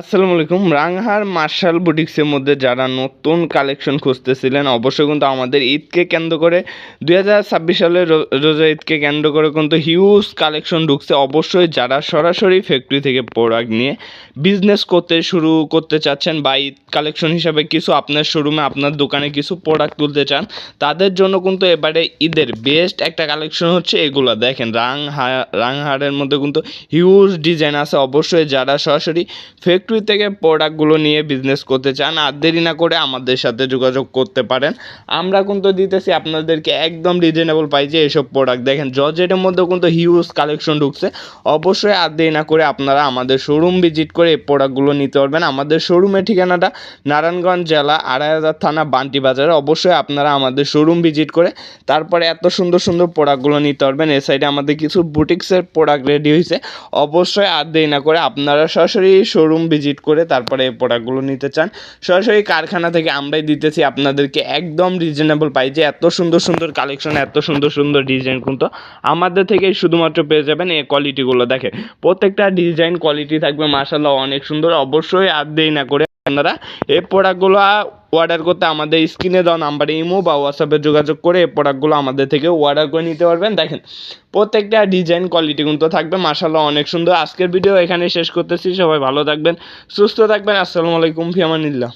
আসসালামু আলাইকুম। রাংহার মার্শাল বুটিক্সের মধ্যে যারা নতুন কালেকশন খুঁজতেছিলেন, অবশ্যই কিন্তু আমাদের ঈদকে কেন্দ্র করে, দুই হাজার ছাব্বিশ সালের রোজা ঈদকে কেন্দ্র করে কিন্তু হিউজ কালেকশন ঢুকছে। অবশ্যই যারা সরাসরি ফ্যাক্টরি থেকে প্রোডাক্ট নিয়ে বিজনেস করতে শুরু করতে চাচ্ছেন বা ঈদ কালেকশন হিসাবে কিছু আপনার শোরুমে আপনার দোকানে কিছু প্রোডাক্ট তুলতে চান, তাদের জন্য কিন্তু এবারে ঈদের বেস্ট একটা কালেকশন হচ্ছে এগুলো। দেখেন রাং রাংহারের মধ্যে কিন্তু হিউজ ডিজাইন আছে। অবশ্যই যারা সরাসরি ফ্যাক্টরি থেকে প্রোডাক্টগুলো নিয়ে বিজনেস করতে চান, আর দেরি না করে আমাদের সাথে যোগাযোগ করতে পারেন। আমরা কিন্তু দিতেছি আপনাদেরকে একদম রিজনেবল প্রাইজে এসব প্রোডাক্ট দেখেন জর্জেটের মধ্যেও কিন্তু হিউজ কালেকশন ঢুকছে। অবশ্যই আর দেরি না করে আপনারা আমাদের শোরুম ভিজিট করে এই প্রোডাক্টগুলো নিতে পারবেন। আমাদের শোরুমের ঠিকানাটা নারায়ণগঞ্জ জেলা আড়াই হাজার থানা, বান্টি বাজারে। অবশ্যই আপনারা আমাদের শোরুম ভিজিট করে তারপরে এত সুন্দর সুন্দর প্রোডাক্টগুলো নিতে পারবেন। এ সাইডে আমাদের কিছু বুটিক্সের প্রোডাক্ট রেডি হয়েছে। অবশ্যই আর দেরি না করে আপনারা সরাসরি শোরুম ভিজিট করে তারপরে এই প্রোডাক্টগুলো নিতে চান। সরাসরি কারখানা থেকে আমরাই দিতেছি। আপনাদেরকে একদম রিজনেবল যে এত সুন্দর সুন্দর কালেকশন এত সুন্দর সুন্দর ডিজাইন কিন্তু আমাদের থেকেই শুধুমাত্র পেয়ে যাবেন এই কোয়ালিটিগুলো দেখে প্রত্যেকটা ডিজাইন কোয়ালিটি থাকবে মাসাল্লাহ অনেক সুন্দর। অবশ্যই আর দেরি না করে আপনারা এই প্রোডাক্টগুলো অর্ডার করতে আমাদের স্ক্রিনে দেওয়া নাম্বারে ইমো বা হোয়াটসঅ্যাপে যোগাযোগ করে এই প্রোডাক্টগুলো আমাদের থেকে অর্ডার করে নিতে পারবেন। দেখেন, প্রত্যেকটা ডিজাইন কোয়ালিটি কিন্তু থাকবে মাসাল্লাহ অনেক সুন্দর। আজকের ভিডিও এখানে শেষ করতেছি, সবাই ভালো থাকবেন, সুস্থ থাকবেন। আসসালামু আলাইকুম, ফিয়ামানিল্লাহ।